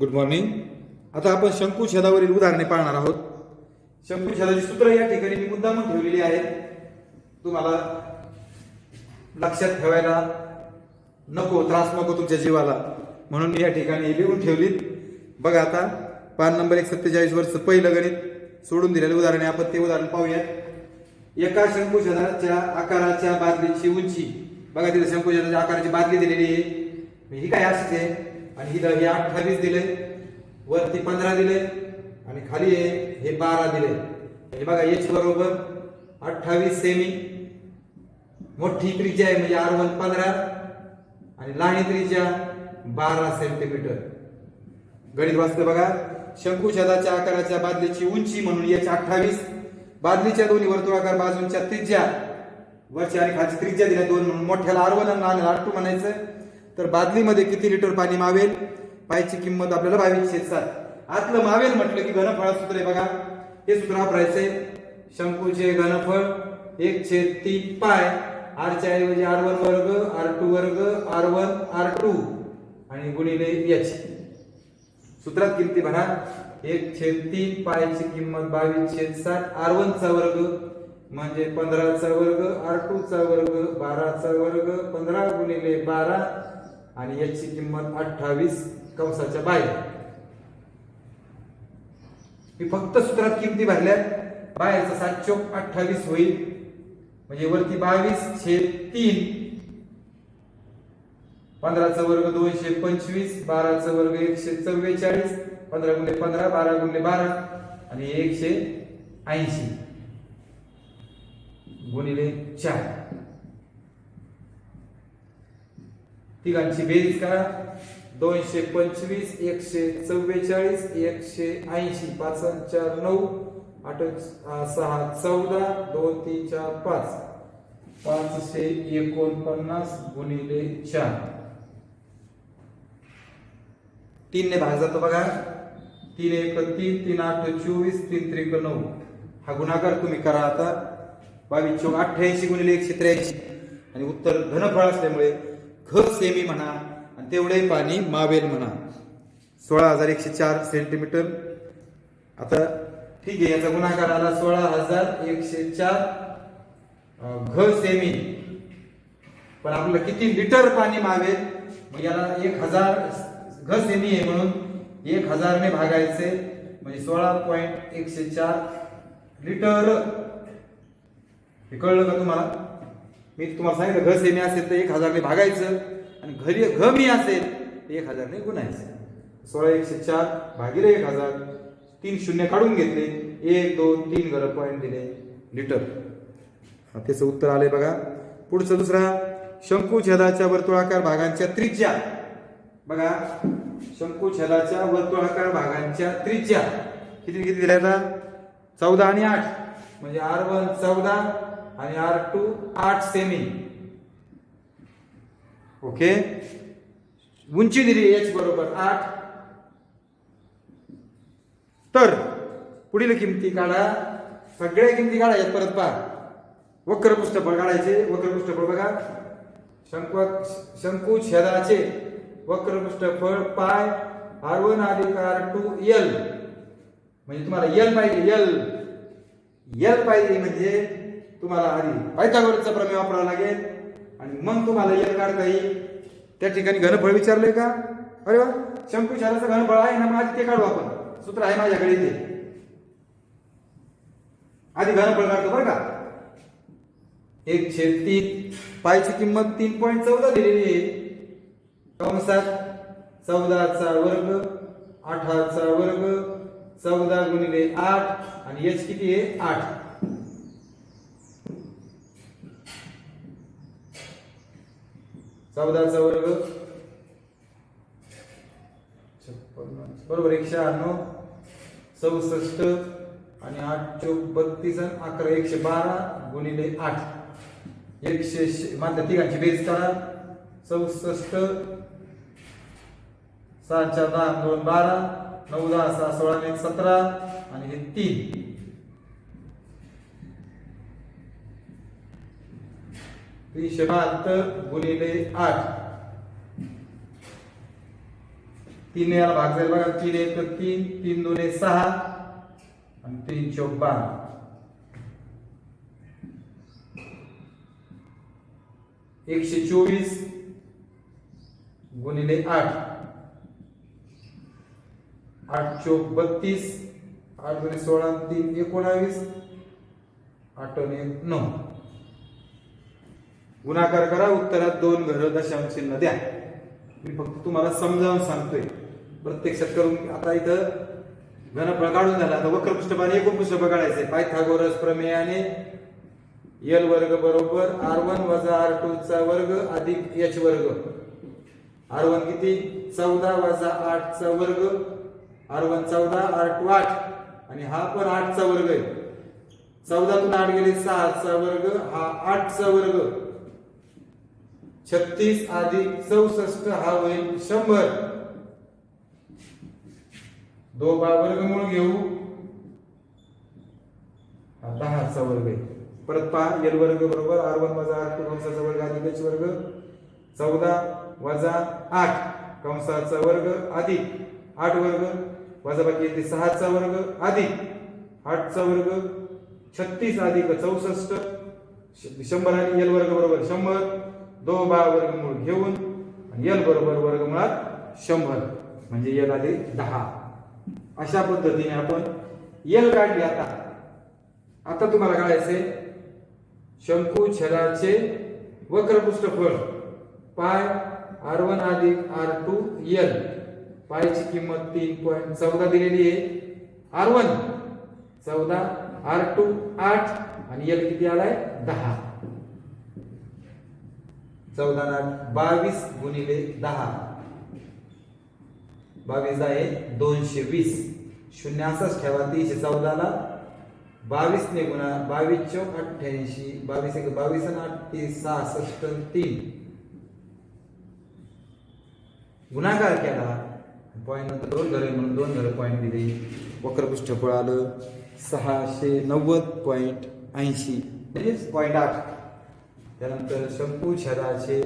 Good morning आता आपण शंकू छेदावरील उदाहरणे पाहणार आहोत. शंकू छेदाची सूत्र या ठिकाणी मी मुद्दामून ठेवलेली आहेत. तुम्हाला लक्षात ठेवायला नको त्रास नको तुमच्या जीवाला. म्हणून मी या ठिकाणी लिहून ठेवली बघा आता पान नंबर एक सत्तेचाळीस वर्ष पहिलं गणित सोडून दिलेले उदाहरणे. आपण ते उदाहरण पाहूया एका शंकुशदाच्या आकाराच्या बादलीची उंची. बघा तिथे शंकुशदाच्या आकाराची बादली दिलेली आहे. ही काय असते? आणि हिला हे अठ्ठावीस दिले वरती पंधरा दिले आणि खाली आहे हे बारा दिले हे बघा एच बरोबर अठ्ठावीस सेमी मोठी त्रिज्या आहे म्हणजे आर वन पंधरा आणि लहान त्रिज्या बारा सेंटीमीटर गणित वाचतं बघा. शंकुछदाच्या आकाराच्या बादलीची उंची म्हणून एच अठ्ठावीस. बादलीच्या दोन्ही वर्तुळाकार बाजूंच्या त्रिज्या. वरच्या आणि खालची त्रिज्या दिल्या दोन म्हणून. मोठ्याला आर वन आणि आर टू म्हणायचं. तर बादलीमध्ये किती लिटर पाणी मावेल? पायची किंमत आपल्याला बावीसशे सात आतलं मावेल म्हटलं की घनफळ सूत्र आहे बघा. हे सूत्र वापरायचंय शंकूचे घनफळ एक छेद तीन पाय. आरच्या ऐवजी आर वन वर्ग आर टू वर्ग आर वन आर टू. आणि गुणिले एच. सूत्रात किमती भरा. एक छेद तीन पायची किंमत बावीस छेद सात आर वन चा वर्ग म्हणजे पंधराचा वर्ग आर टू चा वर्ग बाराचा वर्ग पंधरा गुणिले बारा. आणि याची किंमत अठ्ठावीस कंसाच्या बाहेर. मी फक्त सूत्रात किमती भरल्या बाहेरचा सात चोक अठ्ठावीस होईल. म्हणजे वरती बावीस छेद तीन. पंधराचा वर्ग दोनशे पंचवीस बाराचा वर्ग एकशे चव्वेचाळीस पंधरा गुणले पंधरा बारा गुणले बारा आणि एकशे ऐंशी. गुणिले चार. तिघांची बेरीज करा. दोनशे पंचवीस एकशे चव्वेचाळीस एकशे ऐंशी. पाच चार नऊ. आठ सहा चौदा. दोन तीन चार पाच. पाचशे एकोणपन्नास गुणिले चार. तीन ने भाग जातो बघा. तीन एक तीन तीन आठ चोवीस तीन त्रिक नऊ. हा गुणाकार तुम्ही करा आता. बावीस चोक अठ्ठ्याऐंशी गुणिले एकशे त्र्याऐंशी. आणि उत्तर घनफळ असल्यामुळे घ सेमी म्हणा आणि तेवढे पाणी मावेल म्हणा. सोळा हजार एकशे चार सेंटीमीटर आता ठीक आहे याचा गुणाकार आला सोळा हजार एकशे चार घ सेमी. पण आपल्याला किती लिटर पाणी मावेल? मग याला एक हजार घ सेमी आहे म्हणून एक हजारने भागायचे. म्हणजे सोळा पॉईंट एकशे चार लिटर. हे कळलं का तुम्हाला? मी तुम्हाला सांगितलं घ सेमी असेल तर एक हजारने भागायचं आणि घरी घ मी असेल तर एक हजारने गुणायचं. सोळा एकशे चार भागिले एक हजार तीन शून्य काढून घेतले. एक दोन तीन घर पॉईंट दिले. लिटर. त्याचं उत्तर आलंय बघा. पुढचं दुसरा शंकू छेदाच्या वर्तुळाकार भागांच्या त्रिज्या. बघा शंकू छेदाच्या वर्तुळाकार भागांच्या त्रिज्या. किती किती दिल्या चौदा आणि आठ. म्हणजे आर वन चौदा आणि आर टू आठ सेमी ओके उंची दिली एच बरोबर आठ. तर पुढील किमती काढा. सगळ्या किमती काढायच्यात परत पहा. वक्र पृष्ठफळ काढायचे वक्र पृष्ठफळ बघा. शंकु शंकू छेदाचे वक्र पृष्ठफळ पाय आर वन अधिक आर टू एल म्हणजे तुम्हाला एल पाहिजे एल एल पाहिजे म्हणजे तुम्हाला आधी पायथागोरसचा प्रमेय वापरावा लागेल. आणि मग तुम्हाला एल काढता येईल त्या ठिकाणी घनफळ विचारलंय का? अरे वा शंकू छेदाचं घनफळ आहे ना मग आधी ते काढू आपण. सूत्र आहे माझ्याकडे इथे. आधी घनफळ काढतो बरं का. एक छेद तीन पायची किंमत तीन पॉईंट चौदा दिलेली आहे. कंसात चौदाचा वर्ग अठराचा वर्ग चौदा गुणिले आठ आणि एच किती आहे? आठ. चौदाचा वर्ग. छप्पन. बरोबर एकशे अण्णव चौसष्ट आणि आठ चौक बत्तीस आणि अकरा एकशे बारा गुणिले आठ. एकशे शे- मात्र तिघांची बेस करा चौसष्ट. सहा चार दहा दोन बारा. नऊ दहा सहा सोळा एक सतरा. आणि हे तीन. तीनशे बहात्तर गुणिले आठ. तीन याला भाग जाईल बघा तीन एक तर तीन तीन दोन एक सहा आणि तीन चौक बारा एकशे चोवीस गुणिले आठ. आठ चौक बत्तीस आठ दोन सोळा तीन एकोणावीस आठ एक नऊ. गुणाकार करा उत्तरात दोन घर दशांश चिन्ह द्या. मी फक्त तुम्हाला समजावून सांगतोय. प्रत्यक्षात करून आता इथं घनफळ काढून झाला. आता वक्र पृष्ठभाने एकूण पृष्ठभाग काढायचे पायथागोरस प्रमेयाने एल वर्ग बरोबर आर वन वजा आर टू चा वर्ग अधिक एच वर्ग. आर वन किती? चौदा वजा आठ चा वर्ग. आर वन चौदा आर टू आठ. आणि हा पण आठचा वर्ग आहे. चौदातून आठ गेले सहाचा वर्ग. हा आठचा वर्ग. छत्तीस अधिक चौसष्ट हा होईल शंभर. दो बा वर्गमूळ घेऊ. हा दहाचा वर्ग आहे. परत पहा एल वर्ग बरोबर आर वन वजा आठ टू कंसाचा वर्ग अधिक एच वर्ग. चौदा वजा आठ कंसाचा वर्ग अधिक आठ वर्ग वजा बाकी येते सहाचा वर्ग अधिक आठचा वर्ग छत्तीस अधिक चौसष्ट. शंभर आणि एल वर्ग बरोबर शंभर. दो बा वर्गमूळ घेऊन आणि एल बरोबर वर्गमुळात शंभर म्हणजे एल आधी दहा. अशा पद्धतीने आपण एल काढली आता. आता तुम्हाला काढायचंय शंकू छराचे वक्रपृष्ठफळ पाय आर वन अधिक आर टू एल पायची किंमत तीन पॉईंट चौदा दिलेली आहे. आर वन चौदा आर टू आठ आणि एल किती आलाय? दहा. चौदा बावीस गुणिले दहा. बावीस आहे दोनशे वीस. शून्य असाच ठेवा तीनशे चौदाला बावीस ने गुणा बावीस चौक अठ्ठ्याऐंशी. बावीस एक बावीस अठ्ठीस सहासष्ट तीन. गुणाकार केला. पॉईंट नंतर दोन घरे म्हणून दोन घरं पॉईंट दिले. वक्रपृष्ठफळ आलं. सहाशे नव्वद पॉईंट ऐंशी. म्हणजेच पॉईंट आठ. त्यानंतर शंकू छदाचे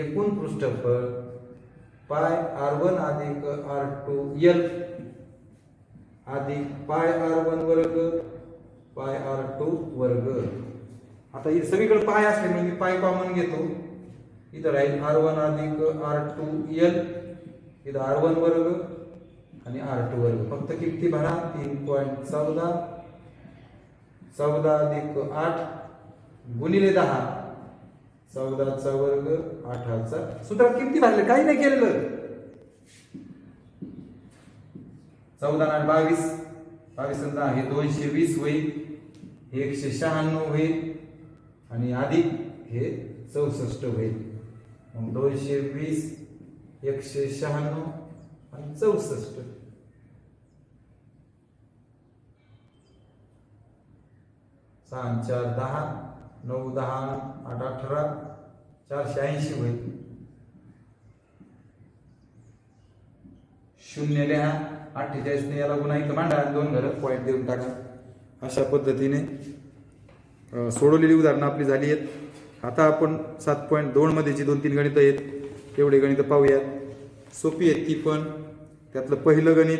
एकूण पृष्ठफळ पाय आर वन अधिक आर टू एल अधिक पाय आर वन वर्ग पाय आर टू वर्ग. आता इथे सगळीकडे पाय असल्यामुळे म्हणजे मी पाय कॉमन घेतो. इथं राहील आर वन अधिक आर टू एल इथं आर वन वर्ग आणि आर टू वर्ग. फक्त किती भरा तीन पॉईंट चौदा. चौदा अधिक आठ गुणिले दहा. चौदाचा वर्ग आठाचा सूत्रात किमती भरले? काही नाही केलेलं. चौदा आठ बावीस. बावीस आणि दहा हे दोनशे वीस होईल हे एकशे शहाण्णव होईल आणि अधिक हे चौसष्ट होईल मग दोनशे वीस एकशे शहाण्णव आणि चौसष्ट. सहा चार दहा. नऊ दहा आठ अठरा चारशे ऐंशी होईल. शून्य लिहा अठ्ठेचाळीस ने याला गुन्हा इथं मांडा दोन घरं पॉईंट देऊन टाका. अशा पद्धतीने सोडवलेली उदाहरणं आपली झाली आहेत. आता आपण सात पॉईंट दोन मध्ये जी दोन तीन गणितं आहेत तेवढे गणितं पाहूयात. सोपी आहेत ती पण. त्यातलं पहिलं गणित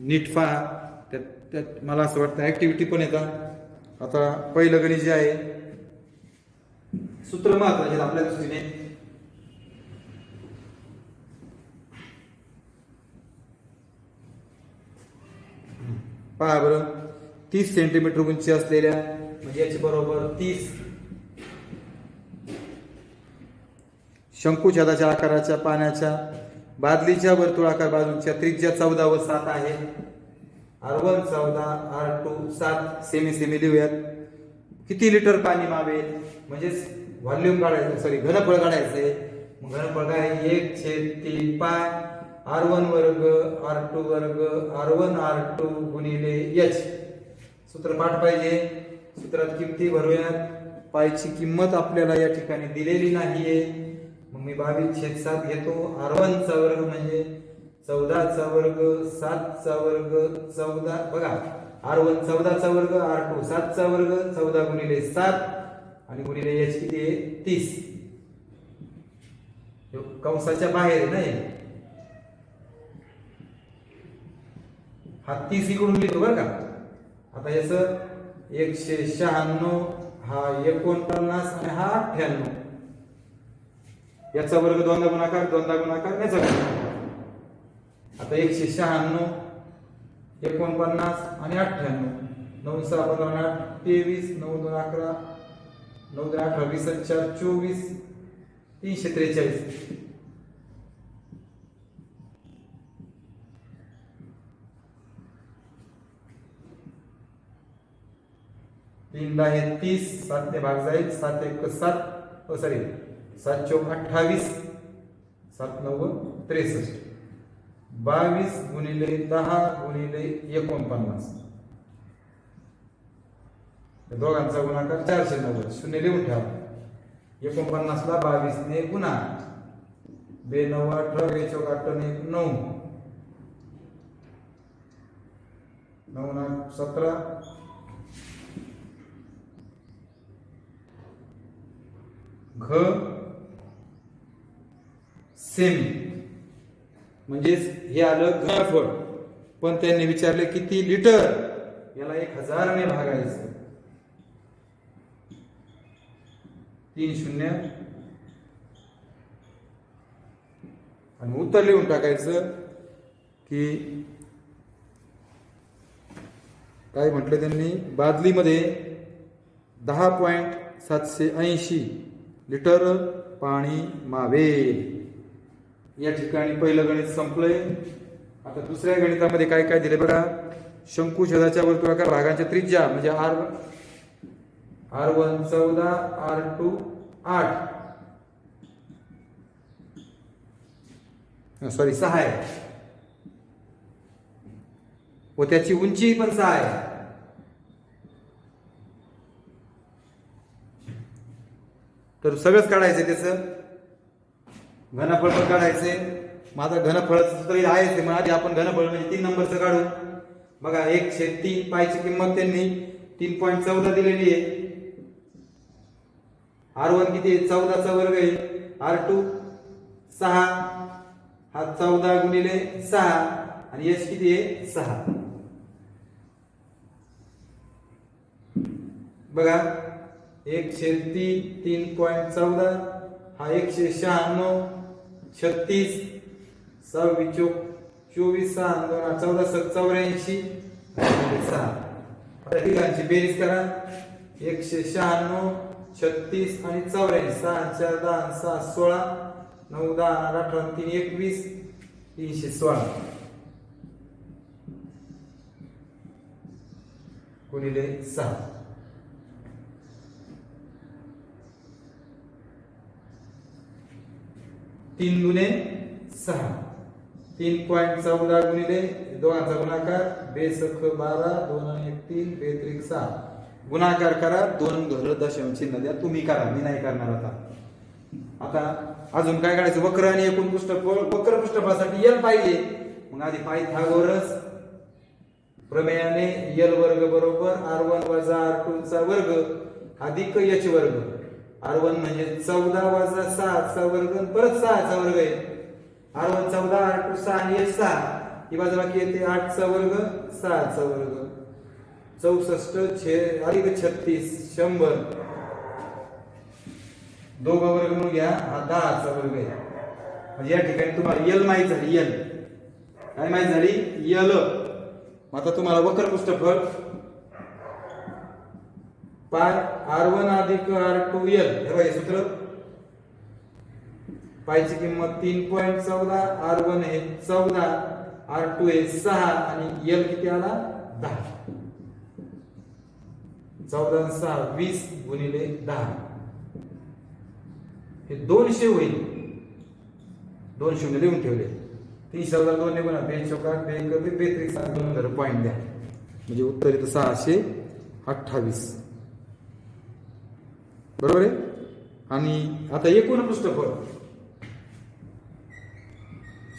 नीट पहा. त्यात त्यात मला असं वाटतं ऍक्टिव्हिटी पण येतात आता पहिलं गणित जे आहे सूत्र महत्त्वाचे आपल्या दृष्टीने. पहा बरं तीस सेंटीमीटर उंची असलेल्या म्हणजे याची बरोबर तीस. शंकुछदाच्या आकाराच्या पाण्याच्या बादलीच्या वर्तुळाकार बाजूच्या त्रिज्या चौदा व सात आहे. आर वन चौदा आर टू सात सेमी सेमी देऊयात. किती लिटर पाणी मावेल? म्हणजेच व्हॉल्यूम काढायचं सॉरी घनफळ काढायचंय. मग घनफळ काय? एक छेद तीन पाय. आर वन वर्ग आर टू वर्ग आर वन आर टू गुणिले एच सूत्र पाठ पाहिजे. सूत्रात किमती भरूयात. पायची किंमत आपल्याला या ठिकाणी दिलेली नाहीये. मग मी बावीस छेद सात घेतो. आर वन चा वर्ग म्हणजे चौदाचा वर्ग सातचा वर्ग चौदा बघा आर वन चौदाचा वर्ग आर टू सातचा वर्ग चौदा गुणिले सात आणि गुणिले एच किती आहे? तीस. कंसाच्या बाहेर नाही हा? तीस इकडून लिहितो बरं का. आता याच एकशे शहाण्णव हा एकोणपन्नास आणि हा अठ्ठ्याण्णव. याचा वर्ग दोनदा गुणाकार दोनदा गुणाकार याचा गुणाकार आता एकशे शहाण्णव एकोणपन्नास आणि अठ्ठ्याण्णव. नऊ सहा पंधरा आठ तेवीस नऊ दोन अकरा नऊ दोन अठरा वीस चार चोवीस तीनशे त्रेचाळीस. तीन दहा हे तीस सात ते भाग जाईल सात एक सात सॉरी सात चौक अठ्ठावीस सात नव्वद त्रेसष्ट. बावीस गुणिले दहा गुणिले एकोणपन्नास. दोघांचा गुणाकार चारशे नव्वद. शून्य लिहून ठेवा. एकोणपन्नासला बावीसने गुणा. बे नऊ अठरा बेचोक चौक एक नऊ. नऊ ना सतरा. घ. सेमी. म्हणजेच हे आलं घनफळ पण त्यांनी विचारले किती लिटर याला एक हजारने भागायचं. तीन शून्य. आणि उत्तर लिहून टाकायचं की काय म्हटलं त्यांनी? बादलीमध्ये दहा पॉईंट सातशे ऐंशी लिटर पाणी मावेल. या ठिकाणी पहिलं गणित संपलंय. आता दुसऱ्या गणितामध्ये काय काय दिले बघा. शंकू छेदाच्या वर्तुळाकार भागांच्या त्रिज्या म्हणजे आर आर वन चौदा आर टू आठ. सॉरी सहा आहे. व त्याची उंची पण सहा आहे. तर सगळंच काढायचं त्याचं. घनफळ पण काढायचंय माझा घनफळाचं सूत्र आहेच आहे. मग आधी आपण घनफळ म्हणजे तीन नंबरचं काढू. बघा एकशे तीन पायची किंमत त्यांनी तीन पॉईंट चौदा दिलेली आहे. आर वन किती आहे? चौदाचा वर्ग आहे. आर टू सहा. हा चौदा गुणिले सहा आणि यश किती आहे? सहा. बघा एकशे तीन तीन पॉईंट चौदा हा एकशे शहाण्णव छत्तीस सव्वीस चोक चोवीस सहा दोन आठ, चौदा सत चौऱ्याऐंशी सहा. ठिकाणची बेरीज करा. एकशे शहाण्णव छत्तीस आणि चौऱ्याऐंशी. सहा चार दहा सहा सोळा नऊ दहा अठरा तीन एकवीस तीनशे सोळा. गुणिले सहा. तीन गुणे सहा. तीन पॉईंट चौदा गुणिले दोघांचा गुणाकार बेसख बारा दोन आणि एक तीन बेत्रिक सहा. गुणाकार करा दोन घर दशम चिन्ह द्या. तुम्ही करा मी नाही करणार आता. आता अजून काय काढायचं? वक्र आणि एकूण पृष्ठफळ वक्र पृष्ठफळासाठी यल पाहिजे. मग आधी पायथागोरस प्रमेयाने यल वर्ग बरोबर आर वन वजा आर टू चा वर्ग अधिक एच वर्ग. आर वन म्हणजे चौदा वजा सहाचा वर्ग परत सहाचा वर्ग आहे आर वन चौदा आर टू सहा आणि सहा. ही बाजू बाकी येते आठचा वर्ग सहाचा वर्ग. चौसष्ट छे अधिक छत्तीस शंभर. दोघं वर्ग म्हणून घ्या हा दहाचा वर्ग आहे म्हणजे या ठिकाणी तुम्हाला यल माहीत झाली यल. काय माहीत झाली? यल. मग आता तुम्हाला वक्र पृष्ठफळ पाय आर वन अधिक आर टू एल हे बघा सूत्र. पायची किंमत तीन पॉईंट चौदा आर वन हे चौदा आर टू हे सहा आणि एल किती आला? दहा. चौदा सहा वीस गुणिले दहा. हे दोनशे होईल. दोन शून्य म्हणजे लिहून ठेवले. तीन शब्दा दोन निघून बे चौकार बे कमी बेत्रिक दोन हजार पॉईंट द्या. म्हणजे उत्तर येतं सहाशे अठ्ठावीस. बरोबर आहे? आणि आता एकूण पृष्ठफळ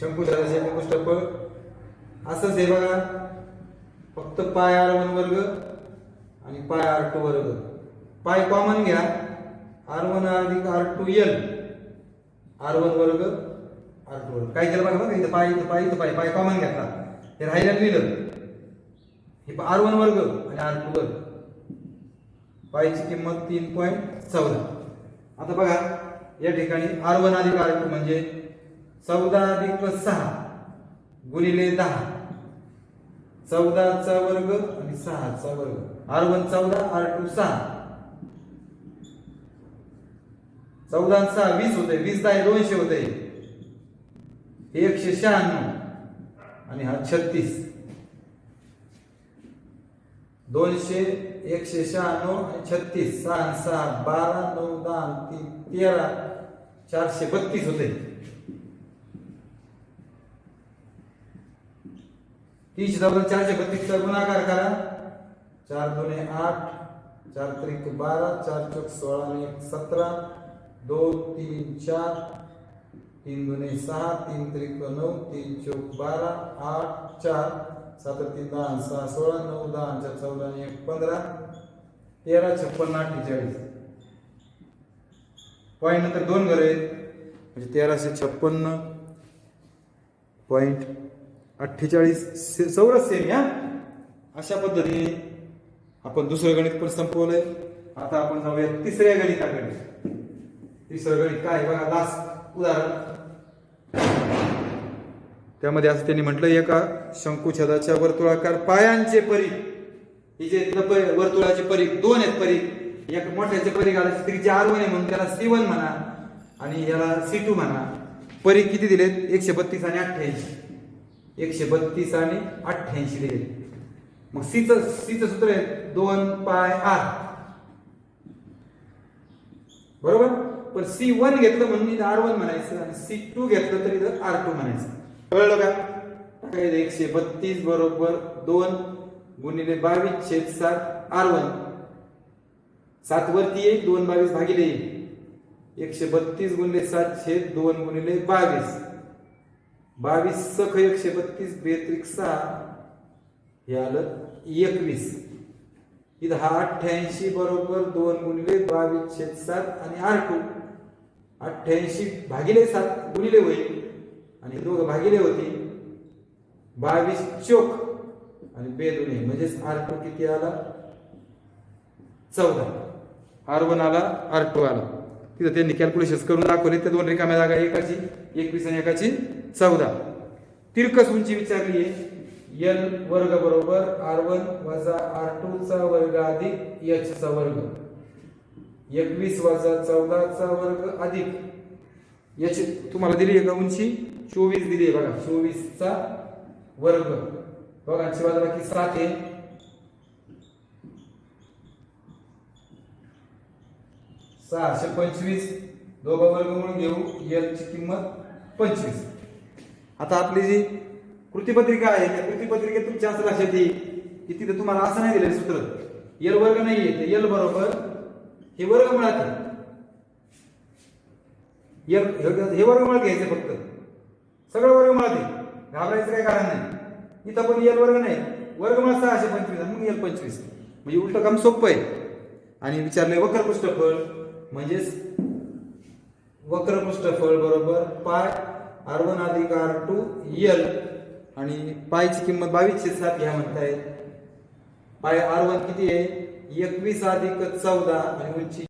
शंकुधाराचे एकूण पृष्ठफळ असंच आहे बघा. फक्त पाय आर वन वर्ग आणि पाय आर टू वर्ग. पाय कॉमन घ्या. आर वन अधिक R two L R one वर्ग आर टू वर्ग. काय केलं बघा बघा इथं पाय इथं पाय इथं पाय. पाय कॉमन घेतला हे राहिल्यात लिहिलं. हे आर वन वर्ग आणि आर टू वर्ग. पायची किंमत तीन पॉईंट चौदा. आता बघा या ठिकाणी आर वन अधिक आर टू म्हणजे चौदा अधिक सहा गुणिले दहा. चौदाचा वर्ग आणि सहाचा वर्ग. आर वन चौदा आर टू सहा. चौदा सहा वीस होते वीस दहा दोनशे होते. एकशे शहाण्णव आणि हा छत्तीस. दोनशे एकशे शहाण्णव आणि छत्तीस सहा आणि सहा बारा नऊ दहा आणि तीन तेरा चारशे बत्तीस होते तीनशे चौदा चारशे बत्तीसचा गुणाकार करा। चार दोने आठ चार त्रिक बारा चार चौक सोळा आणि एक सतरा दोन तीन चार तीन दोने सहा तीन त्रिक नऊ तीन चौक बारा आठ चार सात तीन दहा सहा सोळा नऊ दहा चार चौदा आणि एक पंधरा तेरा छप्पन्न अठ्ठेचाळीस पॉईंट नंतर दोन घर आहेत. म्हणजे तेराशे छप्पन्न पॉईंट अठ्ठेचाळीस से- चौरस सेमी हा? अशा पद्धतीने आपण दुसरं गणित पण संपवलंय. आता आपण जाऊया तिसऱ्या गणिताकडे. तिसरं गणित काय बघा लास्ट उदाहरण. त्यामध्ये असं त्यांनी म्हटलं एका शंकुछदाच्या वर्तुळाकार पायांचे परीख ही जे परी- वर्तुळाचे परीख दोन आहेत परीख एक मोठ्याचे परीख आला स्त्रीचे आर वन आहे म्हणून त्याला सी वन म्हणा आणि याला सी टू म्हणा. परीख किती दिलेत? एकशे बत्तीस आणि अठ्ठ्याऐंशी. एकशे बत्तीस आणि अठ्ठ्याऐंशी दिले मग सीच सीचं सूत्र आहे दोन पाय आर. बरोबर? पण सी वन घेतलं म्हणून आर वन म्हणायचं आणि सी टू घेतलं तरी आर टू म्हणायचं. कळलं का? काय एकशे बत्तीस बरोबर दोन गुणिले बावीस छेद सात आर वन सात वरती येईल दोन बावीस भागिले येईल. एकशे बत्तीस गुणिले सात छेद दोन गुणिले बावीस. बावीस सख एकशे बत्तीस बेत्रिक सहा हे आलं एकवीस. इथं हा अठ्ठ्याऐंशी बरोबर दोन गुणिले बावीस छेद सात आणि आर टू. अठ्ठ्याऐंशी भागिले सात गुणिले होईल. आणि दोघं भागिले होते. बावीस चोक आणि बेदुने म्हणजेच आर टू किती आला? चौदा. आर वन आला आर टू आला. तिथं त्यांनी कॅल्क्युलेशन करून दाखवले. त्या दोन रिकाम्या जागा एकाची एकवीस आणि एकाची चौदा. तिरकस उंची विचारली आहे एल वर्ग बरोबर आर वन वजा आर टू चा वर्ग अधिक एच चा वर्ग. एकवीस वजा चौदाचा वर्ग अधिक. याची तुम्हाला दिली आहे का उंची? चोवीस दिली आहे बघा चोवीसचा वर्ग. बघा शिवाय बाकी सात आहे. सहाशे पंचवीस. दोघा वर्ग म्हणून घेऊ. एल ची किंमत पंचवीस. आता आपली जी कृतीपत्रिका आहे त्या कृतीपत्रिकेत तुमच्या असं लक्षात येईल की तिथे तुम्हाला असं नाही दिलं सूत्र. एल वर्ग नाहीये ते एल बरोबर हे वर्ग मुळात हे वर्ग मुळात घ्यायचे फक्त. सगळं वर्ग मुळात घाबरायचं काही कारण नाही. इथं पण एल वर्ग नाही. वर्ग मुळात सहाशे पंचवीस आणि मग एल पंचवीस. म्हणजे उलट काम सोपं आहे. आणि विचारले वक्रपृष्ठफळ. म्हणजेच वक्रपृष्ठफळ बरोबर पाय आर वन अधिक आर टू एल आणि पायची किंमत बावीसशे सात घ्या म्हणताय. पाय आर वन किती आहे? एकवीस अधिक चौदा आणि उंची